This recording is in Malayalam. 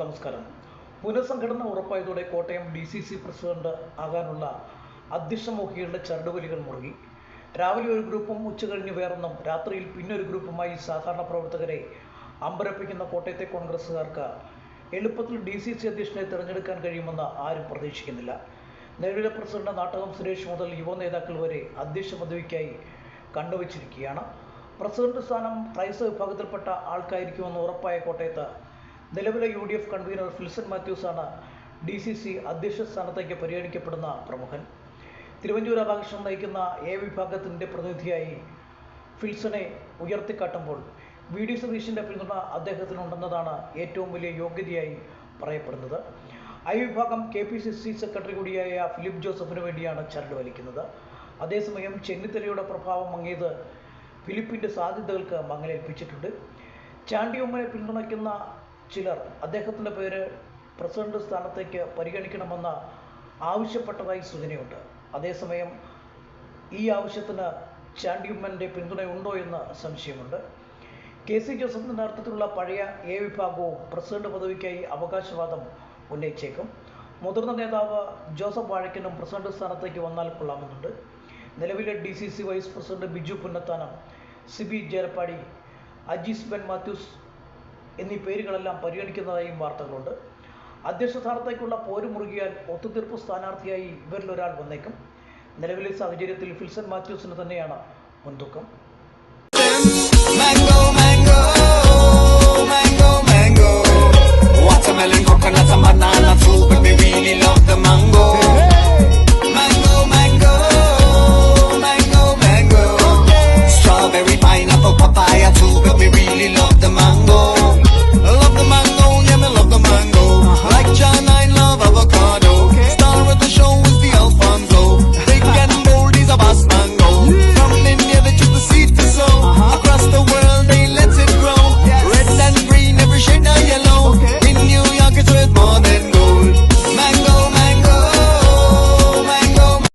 നമസ്കാരം. പുനഃസംഘടന ഉറപ്പായതോടെ Kottayam D C C president ആകാനുള്ള അധ്യക്ഷമോഹികളുടെ ചരടുവലികൾ മുറുകി രാവിലെ ഒരു ഗ്രൂപ്പും ഉച്ചകഴിഞ്ഞ് വേറൊന്നും രാത്രിയിൽ പിന്നൊരു ഗ്രൂപ്പുമായി സാധാരണ പ്രവർത്തകരെ അമ്പരപ്പിക്കുന്ന കോട്ടയത്തെ കോൺഗ്രസ്സുകാർക്ക് എളുപ്പത്തിൽ ഡി സി സി അധ്യക്ഷനെ തിരഞ്ഞെടുക്കാൻ കഴിയുമെന്ന് ആരും പ്രതീക്ഷിക്കുന്നില്ല. നിലവിലെ പ്രസിഡന്റ് നാട്ടകം സുരേഷ് മുതൽ യുവ നേതാക്കൾ വരെ അധ്യക്ഷ പദവിക്കായി കണ്ടുവച്ചിരിക്കുകയാണ്. പ്രസിഡന്റ് സ്ഥാനം ക്രൈസ്തവ വിഭാഗത്തിൽപ്പെട്ട ആൾക്കായിരിക്കുമെന്ന് ഉറപ്പായ കോട്ടയത്ത് നിലവിലെ U D F convener Filson മാത്യൂസാണ് D C C അധ്യക്ഷ സ്ഥാനത്തേക്ക് പരിഗണിക്കപ്പെടുന്ന പ്രമുഖൻ. തിരുവഞ്ചൂർ രാധാകൃഷ്ണൻ നയിക്കുന്ന എ വിഭാഗത്തിന്റെ പ്രതിനിധിയായി ഫിൽസനെ ഉയർത്തിക്കാട്ടുമ്പോൾ വി ഡി സതീഷിന്റെ പിന്തുണ അദ്ദേഹത്തിനുണ്ടെന്നതാണ് ഏറ്റവും വലിയ യോഗ്യതയായി പറയപ്പെടുന്നത്. ഐ വിഭാഗം K P C C secretary കൂടിയായ ഫിലിപ്പ് ജോസഫിന് വേണ്ടിയാണ് ചരട് വലിക്കുന്നത്. അതേസമയം ചെന്നിത്തലയുടെ പ്രഭാവം മങ്ങിയത് ഫിലിപ്പിന്റെ സാധ്യതകൾക്ക് മങ്ങലേൽപ്പിച്ചിട്ടുണ്ട്. ചാണ്ടിയമ്മനെ പിന്തുണയ്ക്കുന്ന ചിലർ അദ്ദേഹത്തിന്റെ പേര് പ്രസിഡന്റ് സ്ഥാനത്തേക്ക് പരിഗണിക്കണമെന്ന് ആവശ്യപ്പെട്ടതായി സൂചനയുണ്ട്. അതേസമയം ഈ ആവശ്യത്തിന് ചാണ്ടിയമ്മന്റെ പിന്തുണയുണ്ടോ എന്ന് സംശയമുണ്ട്. കെ സി ജോസഫിന്റെ നേതൃത്വത്തിലുള്ള പഴയ എ വിഭാഗവും പ്രസിഡന്റ് പദവിക്കായി അവകാശവാദം ഉന്നയിച്ചേക്കും. മുതിർന്ന നേതാവ് ജോസഫ് വാഴക്കനും പ്രസിഡന്റ് സ്ഥാനത്തേക്ക് വന്നാൽ കൊള്ളാമെന്നുണ്ട്. നിലവിലെ D C C vice president Biju Punnathanam Siby Jerappady Ajees Ben Mathews എന്നീ പേരുകളെല്ലാം പരിഗണിക്കുന്നതായും വാർത്തകളുണ്ട്. അധ്യക്ഷ സ്ഥാനത്തേക്കുള്ള പോര് മുറുകിയാൽ ഒത്തുതീർപ്പ് സ്ഥാനാർത്ഥിയായി ഇവരിലൊരാൾ വന്നേക്കും. നിലവിലെ സാഹചര്യത്തിൽ ഫിൽസൺ മാത്യൂസിന് തന്നെയാണ് മുൻതൂക്കം.